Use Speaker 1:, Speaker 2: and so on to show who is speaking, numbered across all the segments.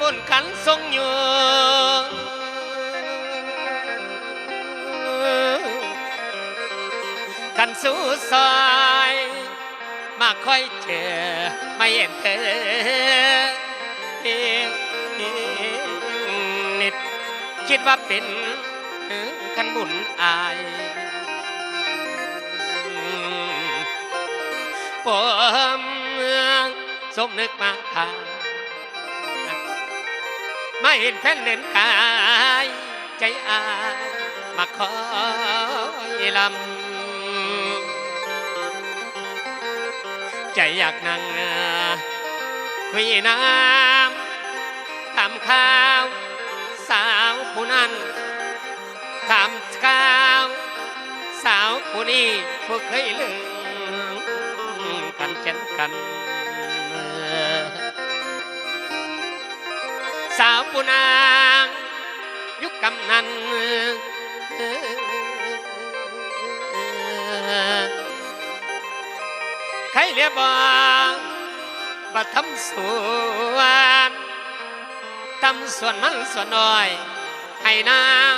Speaker 1: บุญขันทรงอยู่กันสู้ซอยมาค่อยเจอไม่เห็นเธอนิดคิดว่าเป็นขันบุญอายผมสมนึกมาทาง มาเห็นแฟนเดินกาย ใจอายมาคอยลำใจอยากนั่งคุยน้ำทำข้าวสาวผู้นั้นทำข้าวสาวผู้นี้ผู้เคยลืมกันเช่นกัน สาวผู้นางยุคกำนันใครเรียบองบัทำสวนทำส่วนมันส่วนน้อยให้นาง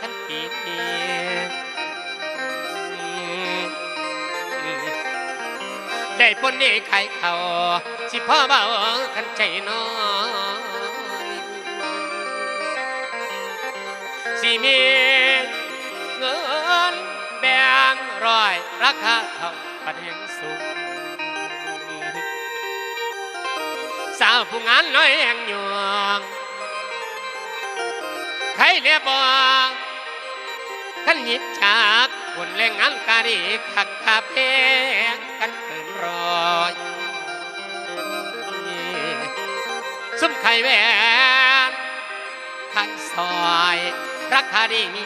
Speaker 1: กันปีนได้ปนนี้ไข่เขาสิพ่อเบากันใจน้อย มีเงินแบ่งร้อยราคาเท่าปันแห่งสูงสาวผู้งานน้อยแห่งหยวงใครเรียบบอกันหยิบจากคนแรงงานกาดีขักคาเพงกันเกินรอยซุ้มไข่แหวนไข่ซอย ราคาดีมี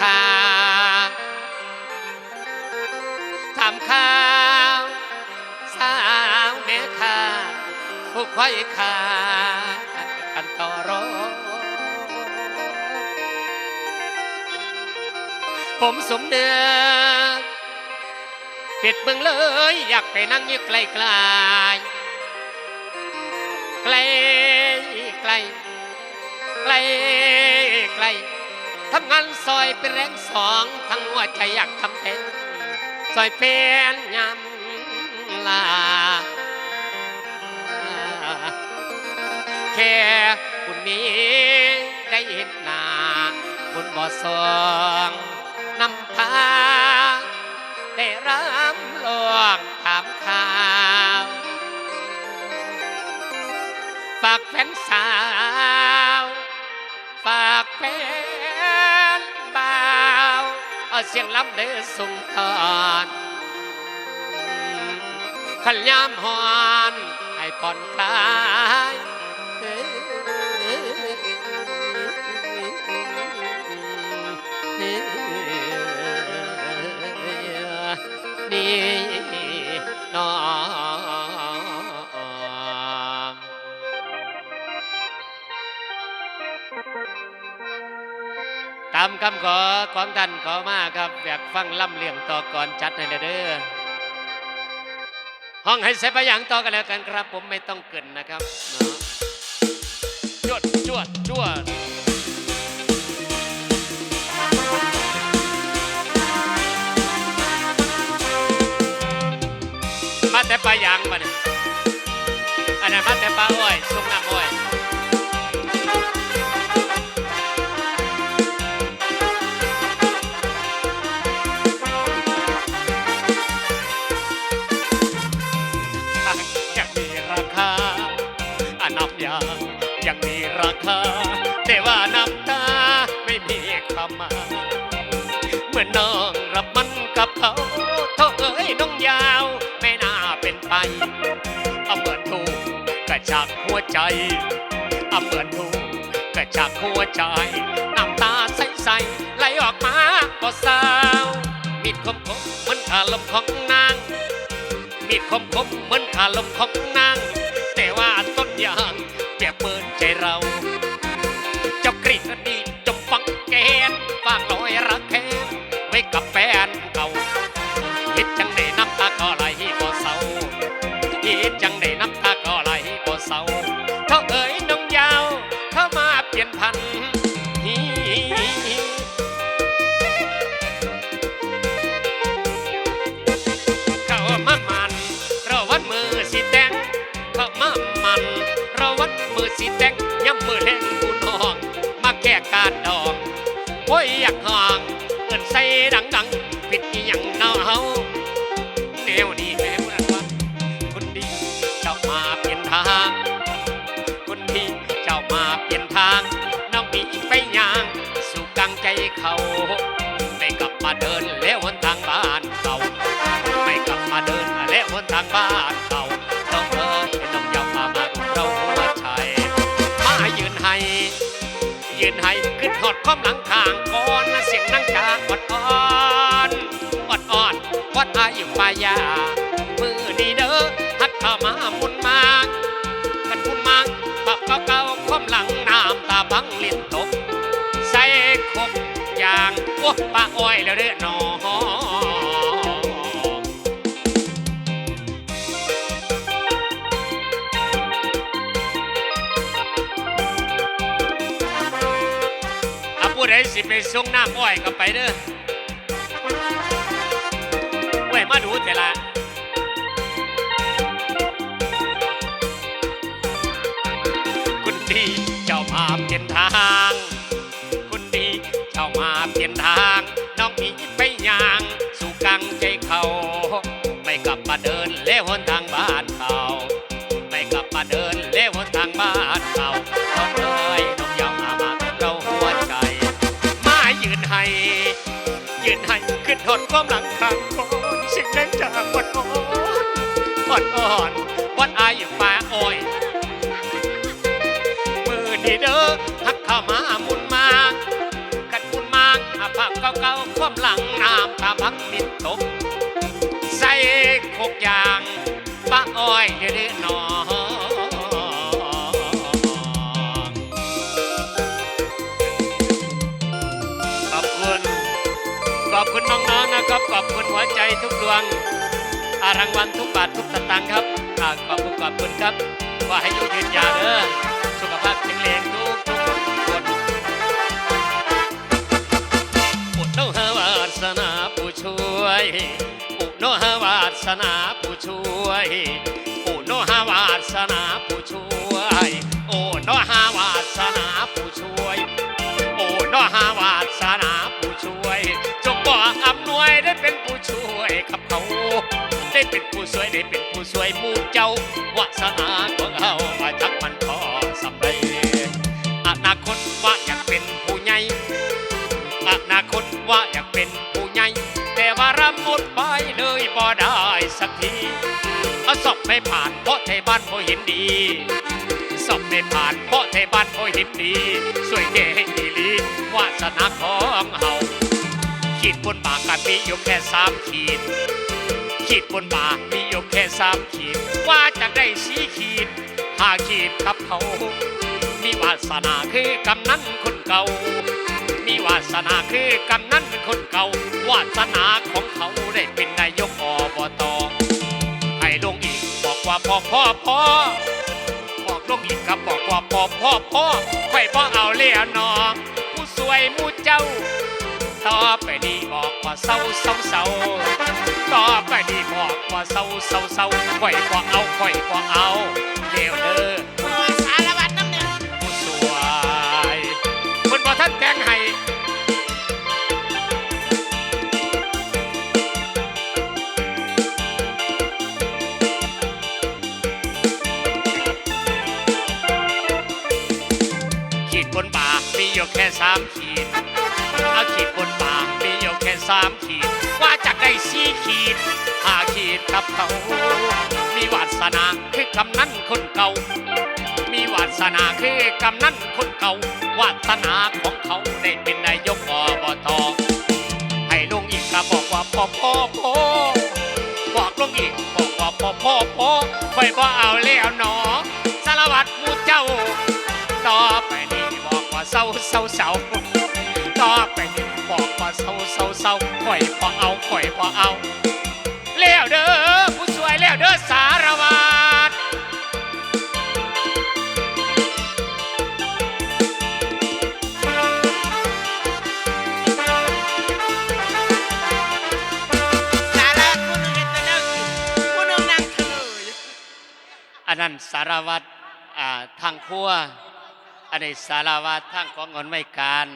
Speaker 1: ค่าทำข้าวสาวแม่ค้าผู้ควายขากันต่อรองผมสมเดือปิดเบิ่งเลย อยากไปนั่งอยู่ไกลไกลไกลไกล ไกลไกลทำงานซอยเป็นแรงสองทั้งหัวใจอยากทำเป็นซอยเป็นยำลาแค่บุญนี้ได้เห็นหน้าบุญบ่อสองนำพาได้รำลวงถามข่าว ฝากแฟนสาว แฟนบ่าวเอาเสียงลำเดือส่งทอนขันยามหอนให้ผ่อนคลายนี่นอามคำขอของท่านขอมาครับอยากฟังล่ำเลียงต่อก่อนจัดให้เลยเด้อห้องให้เสร็จไปอย่างต่อกันแล้วกันครับ ผมไม่ต้องเกินนะครับเนาะจวดจวดจวดมาแต่ปลายางมาเนี่ยอันนั้นมาแต่ปลาอ้อ เป็นไปเอาเหมือนถูกกระจากหัวใจเอาเหมือนถูกกระจากหัวใจน้ำตาใสๆไหลออกมาก็สาวมีดคมคมเหมือนขาลมของนางมีดคมคมเหมือนขาลมของนางแต่ว่าต้นยางเปียบเหมือนใจเราเจ้ากรีดอดีตจมฟังแกนฝากลอยรักแค้นไว้กับแฟน กาศดองโอ้ยอยากห่างเอินใส่ดังๆผิดอีหยังเนาเฮาแนวนี้แม่พูดนั้นว่าคนดีเจ้ามาเปลี่ยนทางคนดีเจ้ามาเปลี่ยนทางน้องหนีไปย่างสู่กลางใจเขาไม่กลับมาเดินแล้วหนทางบ้านเขาไม่กลับมาเดินแล้วหนทางบ้านเขา ยืนให้ขึ้นหอดข้อมหลังทางก่อนเสียงนั่งจางอดอ่อนอดอ่อนวัดอายุปายา มือดีเด้อฮักเข้ามามุนมากกันมุนมากปับเก่าเก่าข้อมหลังน้ำตาบังลิ้นตก ใส่คกอย่างโอ้ปลาอ้อยแล้วเด้อหนอ สิไปส่งน้ำอ้อยก็ไปเด้อไว้มาดูเถอะละคุณดีเจ้ามาเปลี่ยนทาง คุณดีเจ้ามาเปลี่ยนทาง น้องหนีไปย่าง สู่กลางใจเขา ไม่กลับมาเดินเลี้ยวหนทางบ้านเขา ไม่กลับมาเดินเลี้ยวหนทางบ้าน ห้ขึ้นทนความหลังข้างคนสิ่งนั้นจากวัดอ่อนวัดอ่อนวัดอายอยู่ป่าอ้อยมือนีเด้อหักเข้ามาหมุนมากันหมุนมาอาภาพเก่าๆความหลังน้ำตาพักดินตกใส่โคกยางป้าอ้อยเด้อหารางวัลทุกบาททุกสตางค์ครับขอบคุณขอบคุณครับว่าให้อยู่ยืนยาวเด้อสุขภาพแข็งแรงทุกทุกคนทุกคนอุโนหวาสนาผู้ช่วยอุโนหวาสนาผู้ช่วยอุโนหวาสนา วยได้เป็นผู้ช่วยหมู่เจ้าวาสนาของเขาว่าจักมันพอสำเร็จอนาคตว่าอยากเป็นผู้ใหญ่อนาคตว่าอยากเป็นผู้ใหญ่แต่ว่ารำหมดไปเลยบ่ได้สักทีเอาสอบไม่ผ่านเพราะไทยบ้านบ่เห็นดีสอบไม่ผ่านเพราะไทยบ้านบ่เห็นดีสวยเก๋ให้ดีลีวาสนาของเฮาขีดบนบากกันมีอยู่แค่สามขีด ขีดบนบามีอยู่แค่สามขีด ว่าจะได้สีขีดห้าขีดกับเขา มีวาสนาคือกำนันคนเก่า มีวาสนาคือกำนันคนเก่า วาสนาของเขาได้เป็นนายกอบตให้ลงอีกบอกว่าพ่อพ่อพ่อบอกลงอีกครับบอกว่าพ่อพ่อพ่อค่อยพ่อเอาเลี้ยน้องผู้สวยมู่เจ้า ต่อไปนี้บอกว่าเศร้าเศร้าเศร้าต่อไปนี้บอกว่าเศร้าเศร้าเศร้าค่อยก็เอาค่อยก็เอาเร็วเด้อ กำนันคนเก่า มีวาสนาคือกำนันคนเก่าวาสนาของเขาได้เป็นนายกอบตให้ลุงอีกก็บอกว่าพ่อพ่อพ่อบอกลุงอีกบอกว่าพ่อพ่อพ่อค่อยบ่เอาแล้วหนอสารวัตรมูเจ้า ต่อไปนี้บอกว่าเศร้าเศร้าเศร้าต่อไปนี้บอกว่าเศร้าเศร้าเศร้าค่อยพอเอาค่อยพอเอาแล้วเด้อ
Speaker 2: นั้น
Speaker 1: สารวัตรทางครัวอันอันนี้สารวัตรทางของเงินไม่การ